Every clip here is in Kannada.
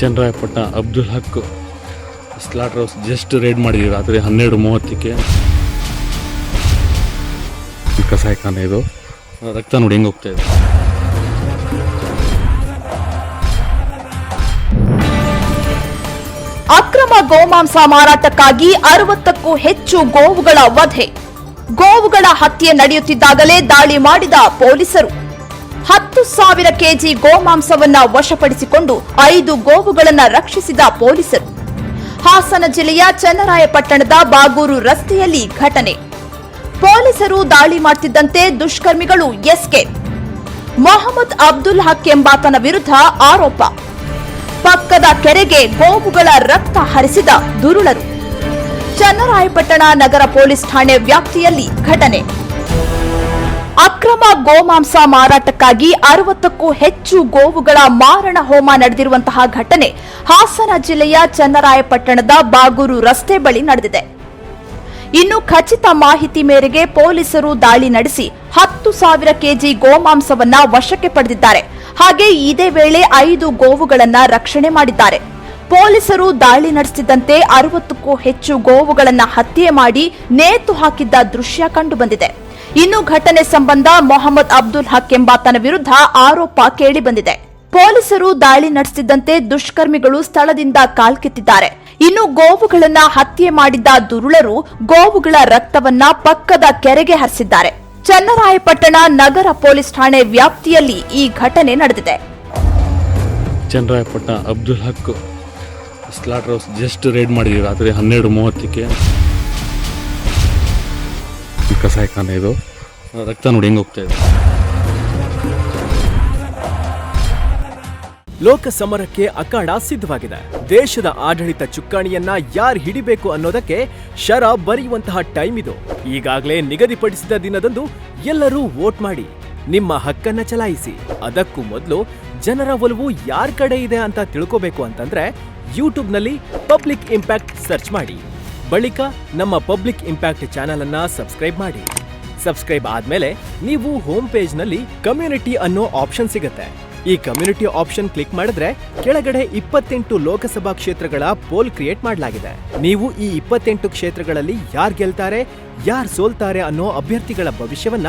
Channarayapatna Abdul Haq slaughter house just raid ಮಾಡಿದ್ವಿ ರಾತ್ರಿ ಹನ್ನೆರಡು ಮೂವತ್ತಕ್ಕೆ. ಕಸಾಯಿಖಾನೆ ಇದು. ರಕ್ತ ನೋಡಿ ಹೆಂಗೆ ಹೋಗ್ತಾ ಇದೆ. ಅಕ್ರಮ ಗೋಮಾಂಸ ಮಾರಾಟಕ್ಕಾಗಿ ಅರವತ್ತಕ್ಕೂ ಹೆಚ್ಚು ಗೋವುಗಳ ವಧೆ. ಗೋವುಗಳ ಹತ್ಯೆ ನಡೆಯುತ್ತಿದ್ದಾಗಲೇ ದಾಳಿ ಮಾಡಿದ ಪೊಲೀಸರು. ಹತ್ತು ಸಾವಿರ ಕೆಜಿ ಗೋಮಾಂಸವನ್ನ ವಶಪಡಿಸಿಕೊಂಡು ಐದು ಗೋವುಗಳನ್ನು ರಕ್ಷಿಸಿದ ಪೊಲೀಸರು. ಹಾಸನ ಜಿಲ್ಲೆಯ ಚನ್ನರಾಯಪಟ್ಟಣದ ಬಾಗೂರು ರಸ್ತೆಯಲ್ಲಿ ಘಟನೆ. ಪೊಲೀಸರು ದಾಳಿ ಮಾಡ್ತಿದ್ದಂತೆ ದುಷ್ಕರ್ಮಿಗಳು ಎಸ್ಕೇಪ್. ಮೊಹಮ್ಮದ್ ಅಬ್ದುಲ್ ಹಕ್ ಎಂಬಾತನ ವಿರುದ್ಧ ಆರೋಪ. ಪಕ್ಕದ ಕೆರೆಗೆ ಗೋವುಗಳ ರಕ್ತ ಹರಿಸಿದ ದುರುಳರು. ಚನ್ನರಾಯಪಟ್ಟಣ ನಗರ ಪೊಲೀಸ್ ಠಾಣೆ ವ್ಯಾಪ್ತಿಯಲ್ಲಿ ಘಟನೆ. ಅಕ್ರಮ ಗೋಮಾಂಸ ಮಾರಾಟಕ್ಕಾಗಿ ಅರವತ್ತಕ್ಕೂ ಹೆಚ್ಚು ಗೋವುಗಳ ಮಾರಣ ಹೋಮ ನಡೆದಿರುವಂತಹ ಘಟನೆ ಹಾಸನ ಜಿಲ್ಲೆಯ ಚನ್ನರಾಯಪಟ್ಟಣದ ಬಾಗೂರು ರಸ್ತೆ ಬಳಿ ನಡೆದಿದೆ. ಇನ್ನು ಖಚಿತ ಮಾಹಿತಿ ಮೇರೆಗೆ ಪೊಲೀಸರು ದಾಳಿ ನಡೆಸಿ ಹತ್ತು ಸಾವಿರ ಕೆಜಿ ಗೋಮಾಂಸವನ್ನ ವಶಕ್ಕೆ ಪಡೆದಿದ್ದಾರೆ. ಹಾಗೆ ಇದೇ ವೇಳೆ ಐದು ಗೋವುಗಳನ್ನ ರಕ್ಷಣೆ ಮಾಡಿದ್ದಾರೆ. ಪೊಲೀಸರು ದಾಳಿ ನಡೆಸಿದಂತೆ ಅರವತ್ತಕ್ಕೂ ಹೆಚ್ಚು ಗೋವುಗಳನ್ನ ಹತ್ಯೆ ಮಾಡಿ ನೇತು ಹಾಕಿದ್ದ ದೃಶ್ಯ ಕಂಡುಬಂದಿದೆ ಇನ್ನು ಘಟನೆ ಸಂಬಂಧ ಮೊಹಮ್ಮದ್ ಅಬ್ದುಲ್ ಹಕ್ ಎಂಬಾತನ ವಿರುದ್ಧ ಆರೋಪ ಕೇಳಿಬಂದಿದೆ ಪೊಲೀಸರು ದಾಳಿ ನಡೆಸುತ್ತಿದ್ದಂತೆ ದುಷ್ಕರ್ಮಿಗಳು ಸ್ಥಳದಿಂದ ಕಾಲ್ಕಿತ್ತಿದ್ದಾರೆ. ಇನ್ನು ಗೋವುಗಳನ್ನ ಹತ್ಯೆ ಮಾಡಿದ್ದ ದುರುಳರು ಗೋವುಗಳ ರಕ್ತವನ್ನ ಪಕ್ಕದ ಕೆರೆಗೆ ಹರಿಸಿದ್ದಾರೆ. ಚನ್ನರಾಯಪಟ್ಟಣ ನಗರ ಪೊಲೀಸ್ ಠಾಣೆ ವ್ಯಾಪ್ತಿಯಲ್ಲಿ ಈ ಘಟನೆ ನಡೆದಿದೆ. Channarayapatna Abdul Haq slaughter house just raid ಮಾಡಿದ್ವಿ ರಾತ್ರಿ ಹನ್ನೆರಡು ಮೂವತ್ತಕ್ಕೆ. ಕಸಾಯಿಖಾನೆ ಇದು. ರಕ್ತ ನೋಡಿ ಹೆಂಗೆ ಹೋಗ್ತಾ ಇದೆ. ಲೋಕ ಸಮರಕ್ಕೆ ಅಖಾಡ ಸಿದ್ಧವಾಗಿದೆ. ದೇಶದ ಆಡಳಿತ ಚುಕ್ಕಾಣಿಯನ್ನ ಯಾರು ಹಿಡಿಬೇಕು ಅನ್ನೋದಕ್ಕೆ ಶರ ಬರೆಯುವಂತಹ ಟೈಮ್ ಇದು. ಈಗಾಗಲೇ ನಿಗದಿಪಡಿಸಿದ ದಿನದಂದು ಎಲ್ಲರೂ ವೋಟ್ ಮಾಡಿ, ನಿಮ್ಮ ಹಕ್ಕನ್ನ ಚಲಾಯಿಸಿ. ಅದಕ್ಕೂ ಮೊದಲು ಜನರ ಒಲವು ಯಾರ ಕಡೆ ಇದೆ ಅಂತ ತಿಳ್ಕೋಬೇಕು ಅಂತಂದ್ರೆ ಯೂಟ್ಯೂಬ್ನಲ್ಲಿ ಪಬ್ಲಿಕ್ ಇಂಪ್ಯಾಕ್ಟ್ ಸರ್ಚ್ ಮಾಡಿ. ಬಳಿಕ ನಮ್ಮ ಪಬ್ಲಿಕ್ ಇಂಪ್ಯಾಕ್ಟ್ ಚಾನೆಲ್ ಅನ್ನ ಸಬ್ಸ್ಕ್ರೈಬ್ ಮಾಡಿ. ಸಬ್ಸ್ಕ್ರೈಬ್ ಆದ್ಮೇಲೆ ನೀವು ಹೋಮ್ ಪೇಜ್ನಲ್ಲಿ ಕಮ್ಯುನಿಟಿ ಅನ್ನೋ ಆಪ್ಷನ್ ಸಿಗುತ್ತೆ. ಈ ಕಮ್ಯುನಿಟಿ ಆಪ್ಷನ್ ಕ್ಲಿಕ್ ಮಾಡಿದ್ರೆ ಕೆಳಗಡೆ ಇಪ್ಪತ್ತೆಂಟು ಲೋಕಸಭಾ ಕ್ಷೇತ್ರಗಳ ಪೋಲ್ ಕ್ರಿಯೇಟ್ ಮಾಡಲಾಗಿದೆ. ನೀವು ಈ ಇಪ್ಪತ್ತೆಂಟು ಕ್ಷೇತ್ರಗಳಲ್ಲಿ ಯಾರ್ ಗೆಲ್ತಾರೆ, ಯಾರ್ ಸೋಲ್ತಾರೆ ಅನ್ನೋ ಅಭ್ಯರ್ಥಿಗಳ ಭವಿಷ್ಯವನ್ನ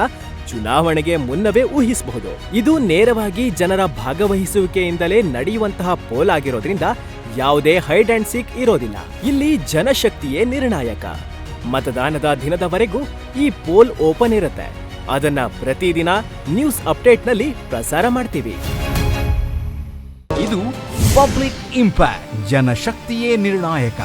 ಚುನಾವಣೆಗೆ ಮುನ್ನವೇ ಊಹಿಸಬಹುದು. ಇದು ನೇರವಾಗಿ ಜನರ ಭಾಗವಹಿಸುವಿಕೆಯಿಂದಲೇ ನಡೆಯುವಂತಹ ಪೋಲ್ ಆಗಿರೋದ್ರಿಂದ ಯಾವುದೇ ಹೈಡ್ ಅಂಡ್ ಸೀಕ್ ಇರೋದಿಲ್ಲ. ಇಲ್ಲಿ ಜನಶಕ್ತಿಯೇ ನಿರ್ಣಾಯಕ. ಮತದಾನದ ದಿನದವರೆಗೂ ಈ ಪೋಲ್ ಓಪನ್ ಇರುತ್ತೆ. ಅದನ್ನ ಪ್ರತಿದಿನ ನ್ಯೂಸ್ ಅಪ್ಡೇಟ್ನಲ್ಲಿ ಪ್ರಸಾರ ಮಾಡ್ತೀವಿ. ಇದು ಪಬ್ಲಿಕ್ ಇಂಪ್ಯಾಕ್ಟ್, ಜನಶಕ್ತಿಯೇ ನಿರ್ಣಾಯಕ.